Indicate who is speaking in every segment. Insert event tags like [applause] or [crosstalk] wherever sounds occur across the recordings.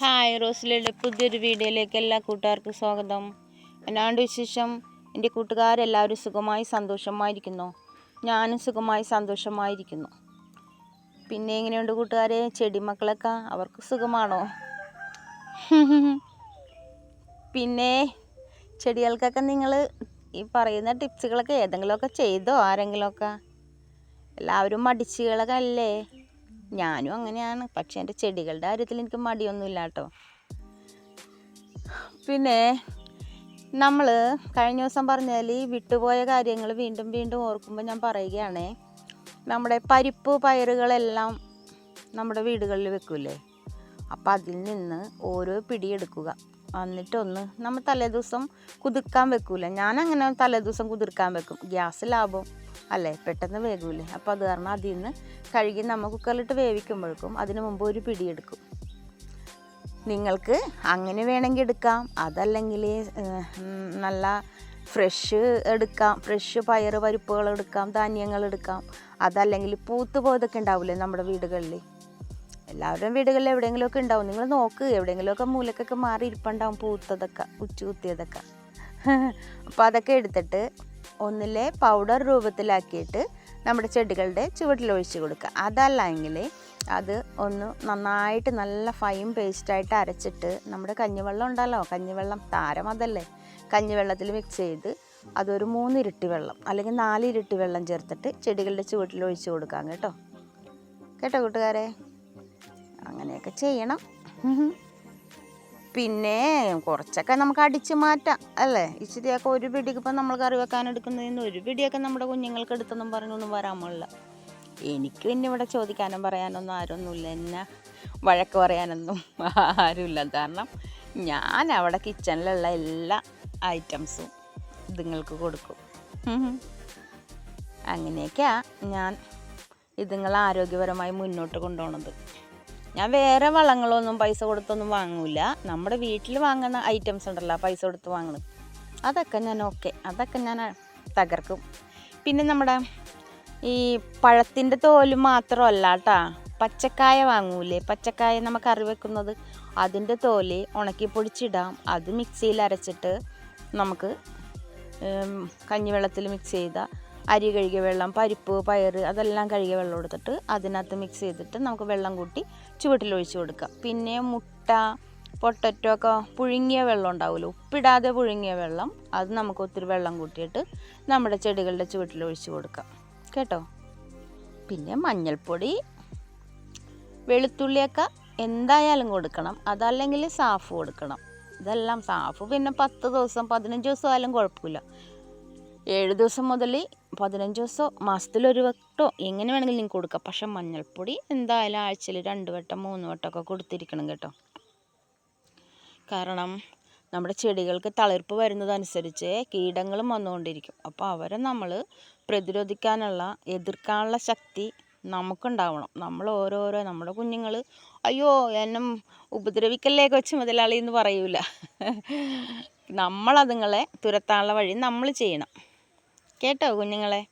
Speaker 1: Hi റോസിലയുടെ പുതിയൊരു വീഡിയോയിലേക്ക് എല്ലാ കൂട്ടുകാർക്കും സ്വാഗതം. എന്നാണ്ട് വിശേഷം? എന്റെ കൂട്ടുകാരെല്ലാവരും സുഖമായി സന്തോഷമായിരിക്കുന്നു. ഞാനും സുഖമായി സന്തോഷമായിരിക്കുന്നു. പിന്നെ എങ്ങനെയുണ്ട് കൂട്ടുകാരെ? ചെടി മക്കളൊക്കെ അവർക്ക് സുഖമാണോ? പിന്നെ ചെടികൾക്കൊക്കെ നിങ്ങൾ ഈ പറയുന്ന ടിപ്സുകളൊക്കെ ഏതെങ്കിലുമൊക്കെ ചെയ്തോ? ആരെങ്കിലുമൊക്കെ? എല്ലാവരും മടിച്ചുകളൊക്കെ അല്ലേ? ഞാനും അങ്ങനെയാണ്. പക്ഷേ എന്റെ ചെടികളുടെ കാര്യത്തിൽ എനിക്ക് മടിയൊന്നുമില്ല കേട്ടോ പിന്നെ നമ്മൾ കഴിഞ്ഞ ദിവസം പറഞ്ഞാൽ ഈ വിട്ടുപോയ കാര്യങ്ങൾ വീണ്ടും വീണ്ടും ഓർക്കുമ്പോൾ ഞാൻ പറയുകയാണ് നമ്മുടെ പരിപ്പ് പയറുകളെല്ലാം നമ്മുടെ വീടുകളിൽ വെക്കൂലേ അപ്പം അതിൽ നിന്ന് ഓരോ പിടിയെടുക്കുക എന്നിട്ടൊന്ന് നമ്മൾ തലേദിവസം കുതിർക്കാൻ വെക്കൂല. ഞാൻ അങ്ങനെ തലേദിവസം കുതിർക്കാൻ വെക്കും. ഗ്യാസ് ലാഭം. അല്ലേ? പെട്ടെന്ന് വേകൂലേ. അപ്പോൾ അത് കാരണം അതിൽ നിന്ന് കഴുകി നമ്മൾ കുക്കറിലിട്ട് വേവിക്കുമ്പോഴേക്കും അതിന് മുമ്പ് ഒരു പിടിയെടുക്കും. നിങ്ങൾക്ക് അങ്ങനെ വേണമെങ്കിൽ എടുക്കാം. അതല്ലെങ്കിൽ നല്ല ഫ്രഷ് എടുക്കാം. ഫ്രഷ് പയർ പരിപ്പുകൾ എടുക്കാം ധാന്യങ്ങൾ എടുക്കാം. അതല്ലെങ്കിൽ പൂത്ത് പോയതൊക്കെ ഉണ്ടാവില്ലേ നമ്മുടെ വീടുകളിൽ? എല്ലാവരുടെയും വീടുകളിൽ എവിടെയെങ്കിലുമൊക്കെ ഉണ്ടാവും. നിങ്ങൾ നോക്ക് എവിടെയെങ്കിലുമൊക്കെ മൂലക്കൊക്കെ മാറി ഇരിപ്പുണ്ടാവും പൂത്തതൊക്കെ ഉച്ച കുത്തിയതൊക്കെ. [laughs] അപ്പോൾ അതൊക്കെ എടുത്തിട്ട് ഒന്നിലെ പൗഡർ രൂപത്തിലാക്കിയിട്ട് നമ്മുടെ ചെടികളുടെ ചുവട്ടിൽ ഒഴിച്ച് കൊടുക്കുക. അതല്ലെങ്കിൽ അത് ഒന്ന് നന്നായിട്ട് നല്ല ഫൈൻ പേസ്റ്റായിട്ട് അരച്ചിട്ട് നമ്മുടെ കഞ്ഞിവെള്ളം ഉണ്ടല്ലോ കഞ്ഞിവെള്ളം താരം അതല്ലേ? കഞ്ഞിവെള്ളത്തിൽ മിക്സ് ചെയ്ത് അതൊരു മൂന്നിരട്ടി വെള്ളം അല്ലെങ്കിൽ നാലിരട്ടി വെള്ളം ചേർത്തിട്ട് ചെടികളുടെ ചുവട്ടിൽ ഒഴിച്ച് കൊടുക്കാം കേട്ടോ. കേട്ടോ കൂട്ടുകാരെ? അങ്ങനെയൊക്കെ ചെയ്യണം. പിന്നെ കുറച്ചൊക്കെ നമുക്ക് അടിച്ചു മാറ്റാം അല്ലേ? ഇച്ചിരിയൊക്കെ ഒരു പിടിക്ക് ഇപ്പം നമ്മൾ കറി വെക്കാൻ എടുക്കുന്നതിന് ഒരു പിടിയൊക്കെ നമ്മുടെ കുഞ്ഞുങ്ങൾക്ക് എടുത്തൊന്നും പറഞ്ഞൊന്നും വരാൻ പാടില്ല. എനിക്ക് പിന്നെ ഇവിടെ ചോദിക്കാനും പറയാനൊന്നും ആരൊന്നുമില്ല. എന്നെ വഴക്ക് പറയാനൊന്നും ആരുമില്ല. കാരണം ഞാൻ അവിടെ കിച്ചണിലുള്ള എല്ലാ ഐറ്റംസും ഇതുങ്ങൾക്ക് കൊടുക്കും. അങ്ങനെയൊക്കെയാണ് ഞാൻ ഇതുങ്ങളെ ആരോഗ്യപരമായി മുന്നോട്ട് കൊണ്ടുപോകുന്നത് ഞാൻ വേറെ വളങ്ങളൊന്നും പൈസ കൊടുത്തൊന്നും വാങ്ങൂല. നമ്മുടെ വീട്ടിൽ വാങ്ങുന്ന ഐറ്റംസ് ഉണ്ടല്ലോ പൈസ കൊടുത്ത് വാങ്ങുന്നത്. അതൊക്കെ ഞാൻ ഓക്കെ അതൊക്കെ ഞാൻ തകർക്കും. പിന്നെ നമ്മുടെ ഈ പഴത്തിന്റെ തോൽ മാത്രമല്ല കേട്ടാ പച്ചക്കായ വാങ്ങൂലേ? പച്ചക്കായ നമുക്ക് കറി വെക്കുന്നത് അതിന്റെ തോൽ ഉണക്കി പൊടിച്ചിടാം. അത് മിക്സിയിൽ അരച്ചിട്ട് നമുക്ക് കഞ്ഞിവെള്ളത്തിൽ മിക്സ് ചെയ്ത അരി കഴുകിയ വെള്ളം പരിപ്പ് പയർ അതെല്ലാം കഴുകിയ വെള്ളം എടുത്തിട്ട് അതിനകത്ത് മിക്സ് ചെയ്തിട്ട് നമുക്ക് വെള്ളം കൂട്ടി ചുവട്ടിൽ ഒഴിച്ചു കൊടുക്കുക. പിന്നെ മുട്ട പൊട്ടറ്റോ ഒക്കെ പുഴുങ്ങിയ വെള്ളം ഉണ്ടാവുമല്ലോ. ഉപ്പിടാതെ പുഴുങ്ങിയ വെള്ളം അത് നമുക്ക് ഒത്തിരി വെള്ളം കൂട്ടിയിട്ട് നമ്മുടെ ചെടികളുടെ ചുവട്ടിൽ ഒഴിച്ചു കൊടുക്കാം കേട്ടോ? പിന്നെ മഞ്ഞൾപ്പൊടി വെളുത്തുള്ളിയൊക്കെ എന്തായാലും കൊടുക്കണം. അതല്ലെങ്കിൽ സാഫ് കൊടുക്കണം. ഇതെല്ലാം സാഫ് പിന്നെ പത്ത് ദിവസം പതിനഞ്ച് ദിവസം ആയാലും കുഴപ്പമില്ല. ഏഴ് ദിവസം മുതൽ പതിനഞ്ച് ദിവസം മാസത്തിലൊരു വട്ടോ എങ്ങനെ വേണമെങ്കിലും നിങ്ങൾക്ക് കൊടുക്കാം. പക്ഷെ മഞ്ഞൾപ്പൊടി എന്തായാലും ആഴ്ചയിൽ രണ്ട് വട്ടം മൂന്ന് വട്ടമൊക്കെ കൊടുത്തിരിക്കണം കേട്ടോ. കാരണം നമ്മുടെ ചെടികൾക്ക് തളിർപ്പ് വരുന്നതനുസരിച്ച് കീടങ്ങളും വന്നുകൊണ്ടിരിക്കും. അപ്പോൾ അവരെ നമ്മൾ പ്രതിരോധിക്കാനുള്ള എതിർക്കാനുള്ള ശക്തി നമുക്കുണ്ടാവണം. നമ്മൾ ഓരോരോ നമ്മുടെ കുഞ്ഞുങ്ങൾ അയ്യോ എന്നെ ഉപദ്രവിക്കല്ലേ കൊച്ചു മുതലാളി എന്ന് പറയൂല. നമ്മളതുങ്ങളെ തുരത്താനുള്ള വഴി നമ്മൾ ചെയ്യണം. കേട്ടോ കുഞ്ഞുങ്ങളെ?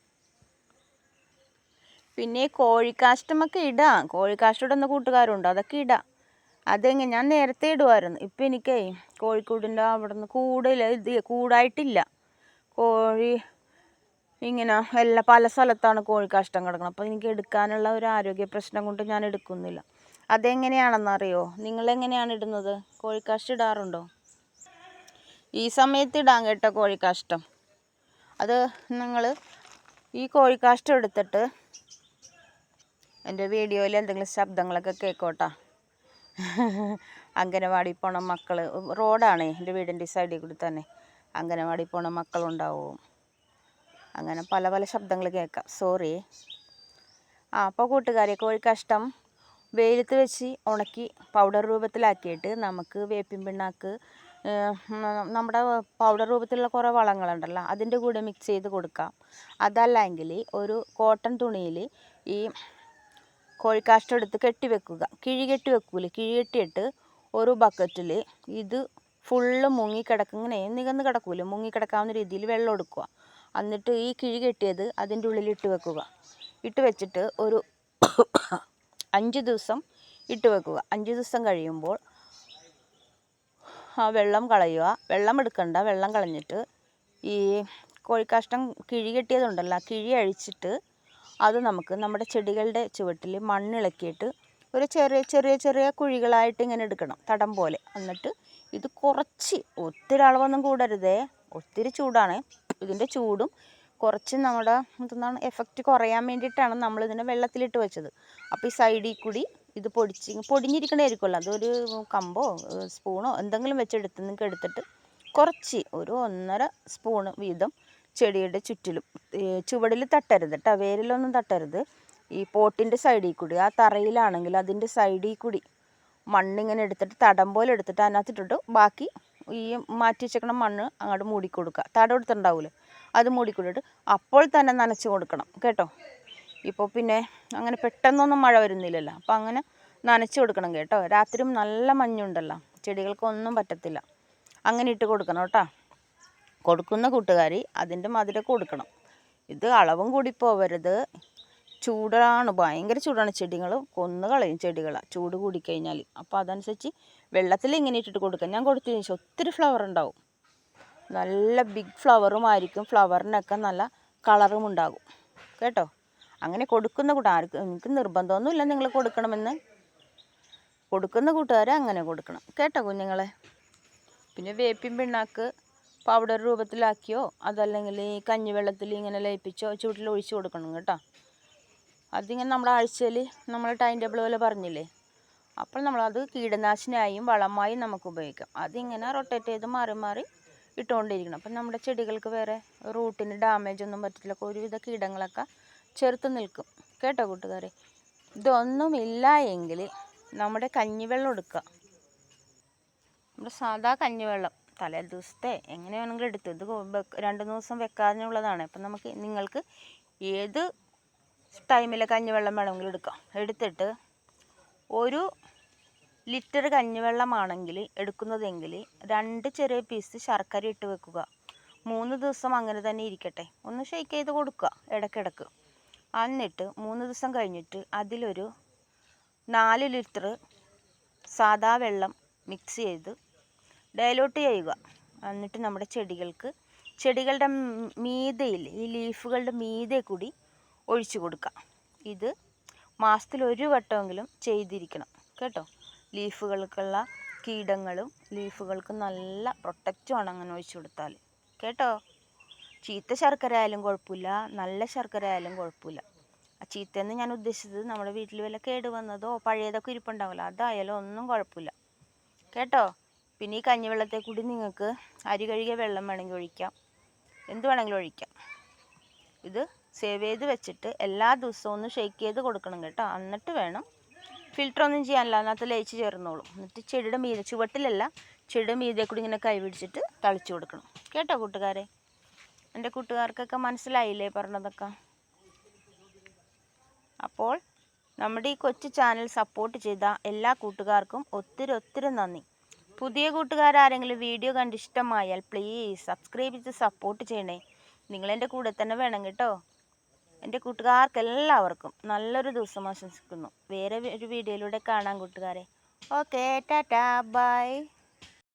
Speaker 1: പിന്നെ കോഴിക്കാഷ്ടമൊക്കെ ഇടാം. കോഴിക്കാഷ്ടം ഇടുന്ന കൂട്ടുകാരുണ്ട്? അതൊക്കെ ഇടാം. അതെങ്ങനെ ഞാൻ നേരത്തെ ഇടുമായിരുന്നു ഇപ്പം എനിക്കേ കോഴിക്കൂടിന്റെ അവിടെ നിന്ന് കൂടുതൽ ഇത് കൂടായിട്ടില്ല. കോഴി ഇങ്ങനെ എല്ലാ പല സ്ഥലത്താണ് കോഴിക്കാഷ്ടം കിടക്കുന്നത്. അപ്പോൾ എനിക്ക് എടുക്കാനുള്ള ഒരു ആരോഗ്യ പ്രശ്നം കൊണ്ട് ഞാൻ എടുക്കുന്നില്ല. അതെങ്ങനെയാണെന്നറിയോ? നിങ്ങളെങ്ങനെയാണ് ഇടുന്നത്? കോഴിക്കാഷ്ടം ഇടാറുണ്ടോ? ഈ സമയത്ത് ഇടാൻ കേട്ടോ കോഴിക്കാഷ്ടം. അത് നിങ്ങൾ ഈ കോഴിക്കാഷ്ടം എടുത്തിട്ട് എന്റെ വീഡിയോയിൽ എന്തെങ്കിലും ശബ്ദങ്ങളൊക്കെ കേൾക്കോട്ടാ അംഗനവാടി പോണ മക്കൾ റോഡാണ് എന്റെ വീടിന്റെ സൈഡിൽ കൂടി തന്നെ. അംഗനവാടി പോണ മക്കളുണ്ടാവും. അങ്ങനെ പല പല ശബ്ദങ്ങൾ കേൾക്കാം. സോറി ആ അപ്പോൾ കൂട്ടുകാരെ കോഴിക്കഷ്ടം വെയിലത്ത് വെച്ച് ഉണക്കി പൗഡർ രൂപത്തിലാക്കിയിട്ട് നമുക്ക് വേപ്പിൻ പിണ്ണാക്ക് നമ്മുടെ പൗഡർ രൂപത്തിലുള്ള കുറേ വളങ്ങളുണ്ടല്ലോ അതിന്റെ കൂടെ മിക്സ് ചെയ്ത് കൊടുക്കാം. അതല്ലെങ്കിൽ ഒരു കോട്ടൺ തുണിയിൽ ഈ കോഴിക്കാഷ്ടം എടുത്ത് കെട്ടി വെക്കുക. കിഴി കെട്ടി വെക്കൂലേ? കിഴി കെട്ടിയിട്ട് ഒരു ബക്കറ്റിൽ ഇത് ഫുള്ള് മുങ്ങി കിടക്കുന്നേ നികന്ന് കിടക്കൂലേ? മുങ്ങി കിടക്കാവുന്ന രീതിയിൽ വെള്ളം എടുക്കുക. എന്നിട്ട് ഈ കിഴി കെട്ടിയത് അതിന്റെ ഉള്ളിൽ ഇട്ട് വെക്കുക. ഇട്ട് വെച്ചിട്ട് ഒരു അഞ്ച് ദിവസം ഇട്ട് വെക്കുക. അഞ്ച് ദിവസം കഴിയുമ്പോൾ ആ വെള്ളം കളയുക. വെള്ളം എടുക്കണ്ട വെള്ളം കളഞ്ഞിട്ട് ഈ കോഴിക്കാഷ്ടം കിഴി കെട്ടിയതുണ്ടല്ലോ കിഴി അഴിച്ചിട്ട് അത് നമുക്ക് നമ്മുടെ ചെടികളുടെ ചുവട്ടിൽ മണ്ണിളക്കിയിട്ട് ഒരു ചെറിയ ചെറിയ ചെറിയ കുഴികളായിട്ട് ഇങ്ങനെ എടുക്കണം തടം പോലെ. എന്നിട്ട് ഇത് കുറച്ച് ഒത്തിരി അളവൊന്നും കൂടരുതേ. ഒത്തിരി ചൂടാണ്. ഇതിന്റെ ചൂടും കുറച്ച് നമ്മുടെ എന്താണ് എഫക്റ്റ് കുറയാൻ വേണ്ടിയിട്ടാണ് നമ്മളിതിനെ വെള്ളത്തിലിട്ട് വെച്ചത്. അപ്പോൾ ഈ സൈഡിൽ കൂടി ഇത് പൊടിച്ച് പൊടിഞ്ഞിരിക്കണമായിരിക്കുമല്ലോ അതൊരു കമ്പോ സ്പൂണോ എന്തെങ്കിലും വെച്ചെടുത്ത് നിങ്ങൾക്ക് എടുത്തിട്ട് കുറച്ച് ഒരു ഒന്നര സ്പൂണ് വീതം ചെടിയുടെ ചുറ്റിലും ചുവടിൽ തട്ടരുത് കേട്ടോ വേരിലൊന്നും തട്ടരുത്. ഈ പോട്ടിന്റെ സൈഡിൽ കൂടി ആ തറയിലാണെങ്കിൽ അതിന്റെ സൈഡിൽ കൂടി മണ്ണിങ്ങനെ എടുത്തിട്ട് തടം പോലെ എടുത്തിട്ട് അതിനകത്തിട്ടിട്ട് ബാക്കി ഈ മാറ്റി വെച്ചേക്കണ മണ്ണ് അങ്ങോട്ട് മൂടിക്കൊടുക്കുക. തടം എടുത്തിട്ടുണ്ടാവില്ലേ അത് മൂടിക്കൊടുത്തിട്ട് അപ്പോൾ തന്നെ നനച്ച് കൊടുക്കണം. കേട്ടോ? ഇപ്പോൾ പിന്നെ അങ്ങനെ പെട്ടെന്നൊന്നും മഴ വരുന്നില്ലല്ലോ. അപ്പോൾ അങ്ങനെ നനച്ച് കൊടുക്കണം കേട്ടോ. രാത്രിയും നല്ല മഞ്ഞുണ്ടല്ലോ. ചെടികൾക്കൊന്നും പറ്റത്തില്ല. അങ്ങനെ ഇട്ട് കൊടുക്കണം കേട്ടോ. കൊടുക്കുന്ന കൂട്ടുകാർ അതിന്റെ മധുരം കൊടുക്കണം. ഇത് അളവും കൂടി പോവരുത്. ചൂടാണ്. ഭയങ്കര ചൂടാണ് ചെടികൾ കൊന്ന് കളയും ചെടികൾ ചൂട് കൂടിക്കഴിഞ്ഞാൽ അപ്പോൾ അതനുസരിച്ച് വെള്ളത്തിൽ ഇങ്ങനെ ഇട്ടിട്ട് കൊടുക്കാം. ഞാൻ കൊടുത്തതിന് ശേഷം ഒത്തിരി ഫ്ലവർ ഉണ്ടാവും. നല്ല ബിഗ് ഫ്ലവറും ആയിരിക്കും. ഫ്ലവറിനൊക്കെ നല്ല കളറും ഉണ്ടാകും. കേട്ടോ? അങ്ങനെ കൊടുക്കുന്ന കൂട്ടം ആർക്കും എനിക്ക് നിർബന്ധമൊന്നുമില്ല നിങ്ങൾ കൊടുക്കണമെന്ന്. കൊടുക്കുന്ന കൂട്ടുകാരെ അങ്ങനെ കൊടുക്കണം. കേട്ടോ കുഞ്ഞുങ്ങളെ? പിന്നെ വേപ്പിൻ പിണ്ണാക്ക് പൗഡർ രൂപത്തിലാക്കിയോ? അതല്ലെങ്കിൽ ഈ കഞ്ഞിവെള്ളത്തിൽ ഇങ്ങനെ ലയിപ്പിച്ചോ? ചൂട്ടിൽ ഒഴിച്ചു കൊടുക്കണം കേട്ടോ. അതിങ്ങനെ നമ്മുടെ ആഴ്ചയിൽ നമ്മൾ ടൈം ടേബിൾ പോലെ പറഞ്ഞില്ലേ? അപ്പോൾ നമ്മളത് കീടനാശിനിയായും വളമായും നമുക്ക് ഉപയോഗിക്കാം. അതിങ്ങനെ റൊട്ടേറ്റ് ചെയ്ത് മാറി മാറി ഇട്ടുകൊണ്ടിരിക്കണം. അപ്പം നമ്മുടെ ചെടികൾക്ക് വേറെ റൂട്ടിന് ഡാമേജ് ഒന്നും പറ്റത്തില്ല. ഒരുവിധ കീടങ്ങളൊക്കെ ചെറുത്ത് നിൽക്കും. കേട്ടോ കൂട്ടുകാരെ? ഇതൊന്നുമില്ല എങ്കിൽ നമ്മുടെ കഞ്ഞിവെള്ളം എടുക്കുക നമ്മുടെ സാധാ കഞ്ഞിവെള്ളം. തലേ ദിവസത്തെ എങ്ങനെ വേണമെങ്കിലും എടുത്തു. ഇത് രണ്ട് ദിവസം വെക്കാതിനുള്ളതാണ് അപ്പം നമുക്ക് നിങ്ങൾക്ക് ഏത് ടൈമിലെ കഞ്ഞിവെള്ളം വേണമെങ്കിലും എടുക്കാം. എടുത്തിട്ട് ഒരു ലിറ്റർ കഞ്ഞിവെള്ളമാണെങ്കിൽ എടുക്കുന്നതെങ്കിൽ രണ്ട് ചെറിയ പീസ് ശർക്കര ഇട്ട് വെക്കുക. മൂന്ന് ദിവസം അങ്ങനെ തന്നെ ഇരിക്കട്ടെ. ഒന്ന് ഷെയ്ക്ക് ചെയ്ത് കൊടുക്കുക ഇടയ്ക്കിടയ്ക്ക്. എന്നിട്ട് മൂന്ന് ദിവസം കഴിഞ്ഞിട്ട് അതിലൊരു നാല് ലിറ്റർ സാദാ വെള്ളം മിക്സ് ചെയ്ത് ഡയലോട്ട് ചെയ്യുക. എന്നിട്ട് നമ്മുടെ ചെടികൾക്ക് ചെടികളുടെ മീതയിൽ ഈ ലീഫുകളുടെ മീതെ കൂടി ഒഴിച്ചു കൊടുക്കുക. ഇത് മാസത്തിൽ ഒരു വട്ടമെങ്കിലും ചെയ്തിരിക്കണം. കേട്ടോ? ലീഫുകൾക്കുള്ള കീടങ്ങളും ലീഫുകൾക്ക് നല്ല പ്രൊട്ടക്റ്റുമാണ് അങ്ങനെ ഒഴിച്ചു കൊടുത്താൽ കേട്ടോ? ചീത്ത ശർക്കര ആയാലും കുഴപ്പമില്ല നല്ല ശർക്കര ആയാലും കുഴപ്പമില്ല. ആ ചീത്തയെന്ന് ഞാൻ ഉദ്ദേശിച്ചത് നമ്മുടെ വീട്ടിൽ വല്ല കേട് വന്നതോ പഴയതൊക്കെ ഇരിപ്പുണ്ടാവില്ല അതായാലും ഒന്നും കുഴപ്പമില്ല. കേട്ടോ? പിന്നെ ഈ കഞ്ഞിവെള്ളത്തെ കൂടി നിങ്ങൾക്ക് അരി കഴുകിയ വെള്ളം വേണമെങ്കിൽ ഒഴിക്കാം. എന്ത് വേണമെങ്കിലും ഒഴിക്കാം. ഇത് സേവ് ചെയ്ത് വെച്ചിട്ട് എല്ലാ ദിവസവും ഒന്ന് ഷേക്ക് ചെയ്ത് കൊടുക്കണം കേട്ടോ. എന്നിട്ട് വേണം ഫിൽറ്റർ ഒന്നും ചെയ്യാനില്ല അതിനകത്ത് ലയിച്ച് ചേർന്നോളും. എന്നിട്ട് ചെടിയുടെ മീതെ ചുവട്ടിലല്ല ചെടിയുടെ മീതെ കൂടി ഇങ്ങനെ കൈ പിടിച്ചിട്ട് തളിച്ചു കൊടുക്കണം. കേട്ടോ കൂട്ടുകാരെ? എന്റെ കൂട്ടുകാർക്കൊക്കെ മനസ്സിലായില്ലേ പറഞ്ഞതൊക്കെ? അപ്പോൾ നമ്മുടെ ഈ കൊച്ചു ചാനൽ സപ്പോർട്ട് ചെയ്ത എല്ലാ കൂട്ടുകാർക്കും ഒത്തിരി ഒത്തിരി നന്ദി. പുതിയ കൂട്ടുകാരാരെങ്കിലും വീഡിയോ കണ്ട് ഇഷ്ടമായാൽ പ്ലീസ് സബ്സ്ക്രൈബ് ചെയ്ത് സപ്പോർട്ട് ചെയ്യണേ. നിങ്ങളെന്റെ കൂടെ തന്നെ വേണം കേട്ടോ. എന്റെ കൂട്ടുകാർക്ക് എല്ലാവർക്കും നല്ലൊരു ദിവസം ആശംസിക്കുന്നു. വേറെ ഒരു വീഡിയോയിലൂടെ കാണാം കൂട്ടുകാരെ. Okay tata bye